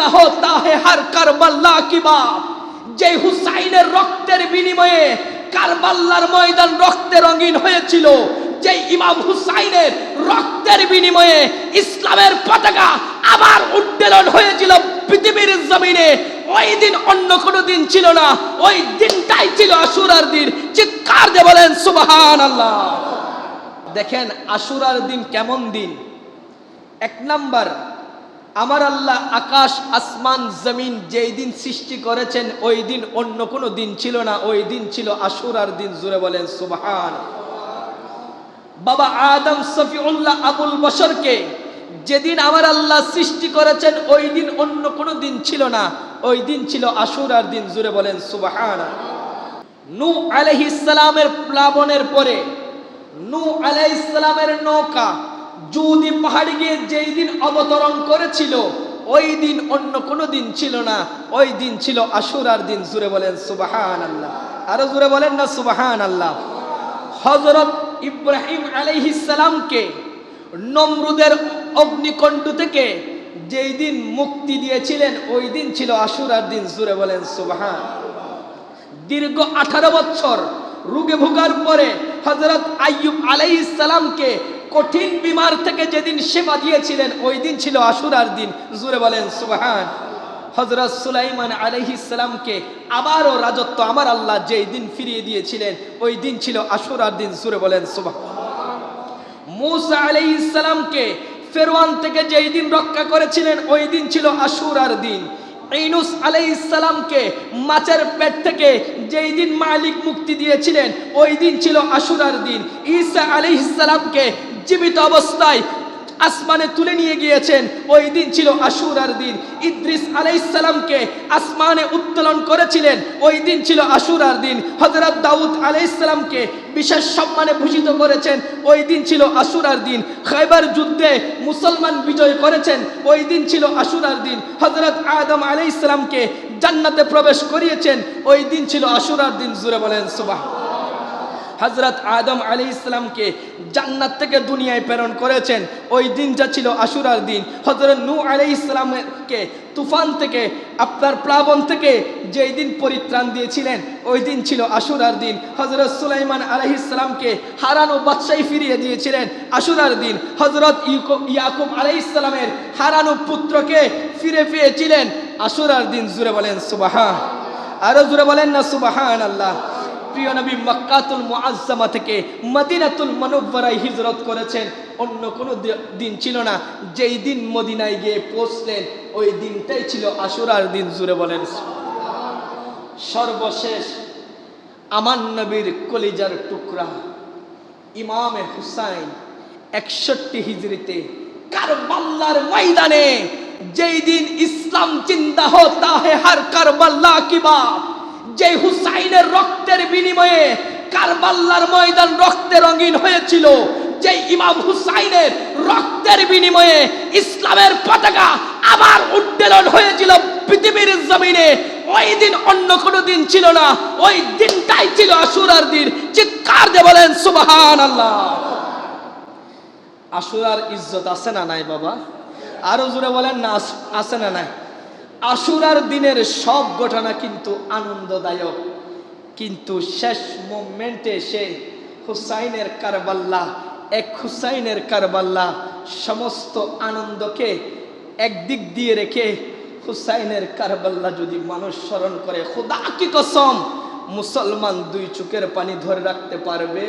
জিন্দা হোতা হে হার কারবাল্লা কি বাপ? যে হুসাইনের রক্তের বিনিময়ে কারবাল্লার ময়দান রক্তে রঙিন হয়েছিল, যে ইমাম হুসাইনের রক্তের বিনিময়ে ইসলামের পতাকা আবার উড্ডীলন হয়েছিল পৃথিবীর জমিনে, ওই দিন অন্য কোনো দিন ছিল না, ওই দিনটাই ছিল আশুরার দিন। চিৎকার দিয়ে বলেন সুবহান আল্লাহ দেখেন, আশুরার দিন কেমন দিন? এক নাম্বার আমার আল্লাহ আকাশ, আসমান, জমিন যেই দিন সৃষ্টি করেছেন, ওই দিন অন্য কোনো দিন ছিল না। ওই দিন ছিল আশুরার দিন, জুড়ে বলেন, সুবাহান। বাবা আদম সফিউল্লাহ আবুল বশরকে যেদিন আমার আল্লাহ সৃষ্টি করেছেন, ওই দিন অন্য কোনো দিন ছিল না। ওই দিন ছিল আশুরার দিন, জুড়ে বলেন, সুবাহান। নু আলাইহিসসালামের প্লাবনের পরে, নু আলাইহিসসালামের নৌকা জুদি পাহাড়ি গিয়ে যেই দিন অবতরণ করেছিল, ওই দিন অন্য কোনো দিন ছিল না। ওই দিন ছিল আশুরার দিন। জুড়ে বলেন সুবাহান আল্লাহ আরও জুড়ে বলেন না সুবাহান আল্লাহ হজরত ইব্রাহিম আলাইহিসসালামকে, নমরুদের অগ্নিকণ্ঠ থেকে যেই দিন মুক্তি দিয়েছিলেন, ওই দিন ছিল আশুরার দিন। জুড়ে বলেন, সুবাহান। দীর্ঘ আঠারো বছর রুগে ভোগার পরে হজরত আইয়ুব আলাইসালামকে কঠিন বিমার থেকে যেদিন সেবা দিয়েছিলেন, ওই দিন ছিল আশুরার দিন। জুড়ে বলেন, সুবাহান। হজরত সুলাইমান আলাইহিসালামকে আবারও রাজত্ব আমার আল্লাহ যেই দিন ফিরিয়ে দিয়েছিলেন, ওই দিন ছিল আশুরার দিন। জুড়ে বলেন সুবাহ মুসা আলাইহিসসালামকে ফেরওয়ান থেকে যেই দিন রক্ষা করেছিলেন, ওই দিন ছিল আশুরার দিন। ইনুস আলাইহিসসালামকে মাছের পেট থেকে যেই দিন মালিক মুক্তি দিয়েছিলেন, ওই দিন ছিল আশুরার দিন। ঈসা আলাইহিসসালামকে জীবিত অবস্থায় আসমানে তুলে নিয়ে গিয়েছেন। ওই দিন ছিল আশুরার দিন। ইদ্রিস আলাইসালামকে আসমানে উত্তোলন করেছিলেন। ওই দিন ছিল আশুরার দিন। হজরত দাউদ আলাইসালামকে বিশেষ সম্মানে ভূষিত করেছেন। ওই দিন ছিল আশুরার দিন। খাইবার যুদ্ধে মুসলমান বিজয় করেছেন। ওই দিন ছিল আশুরার দিন। হজরত আদম আলাইসালামকে জান্নাতে প্রবেশ করিয়েছেন। ওই দিন ছিল আশুরার দিন। জুড়ে বলেন সুবাহ হজরত আদম আলী ইসলামকে জান্নাত থেকে দুনিয়ায় প্রেরণ করেছেন। ওই দিনটা ছিল আশুরার দিন। হজরত নু আলী ইসলামকে তুফান থেকে, আপনার প্লাবন থেকে যেই দিন পরিত্রাণ দিয়েছিলেন, ওই দিন ছিল আশুরার দিন। হজরত সুলাইমান আলহ ইসলামকে হারানো বাদশাহী ফিরিয়ে দিয়েছিলেন আশুরার দিন। হজরত ইয়াকুব আলহ ইসলামের হারানো পুত্রকে ফিরে পেয়েছিলেন আশুরার দিন। জুড়ে বলেন সুবাহান, আরও জুড়ে বলেন না সুবাহান আল্লাহ প্রিয় নবী মক্কাতুল মুআজ্জামা থেকে মদিনাতুল মনব্বরায় হিজরত করেছেন। অন্য কোনো দিন ছিল না। যেই দিন মদিনায় গিয়ে পৌঁছলেন, ওই দিনটাই ছিল আশুরার দিন, জুড়ে বলেন। সর্বশেষ আমার নবীর কলিজার টুকরা, ইমামে হুসাইন, একষট্টি হিজরিতে কারবাল্লার ময়দানে, যেই দিন ইসলাম চিন্তা হতা হে হার কারবাল্লা কি বাপ? যে হুসাইনের রক্তের বিনিময়ে কারবাল্লার ময়দান রক্তে রঙিন হয়েছিল, যে ইমাম হুসাইনের রক্তের বিনিময়ে ইসলামের পতাকা আবার উড্ডীলন হয়েছিল পৃথিবীর জমিনে, ওই দিন অন্য কোনো দিন ছিল না, ওই দিনটাই ছিল আশুরার দিন। চিৎকার দিয়ে বলেন সুবহান আল্লাহ আশুরার ইজ্জত আছে না নাই বাবা? আরও জোরে বলেন, না, আছে না নাই? আশুরার দিনের সব ঘটনা কিন্তু আনন্দদায়ক। কিন্তু শেষ মোমেন্টে সে হুসাইনের কারবাল্লা, এক হুসাইনের কারবাল্লা সমস্ত আনন্দকে একদিক দিয়ে রেখে হুসাইনের কারবাল্লা যদি মানুষ স্মরণ করে, খোদা কি কসম, মুসলমান দুই চোখের পানি ধরে রাখতে পারবে?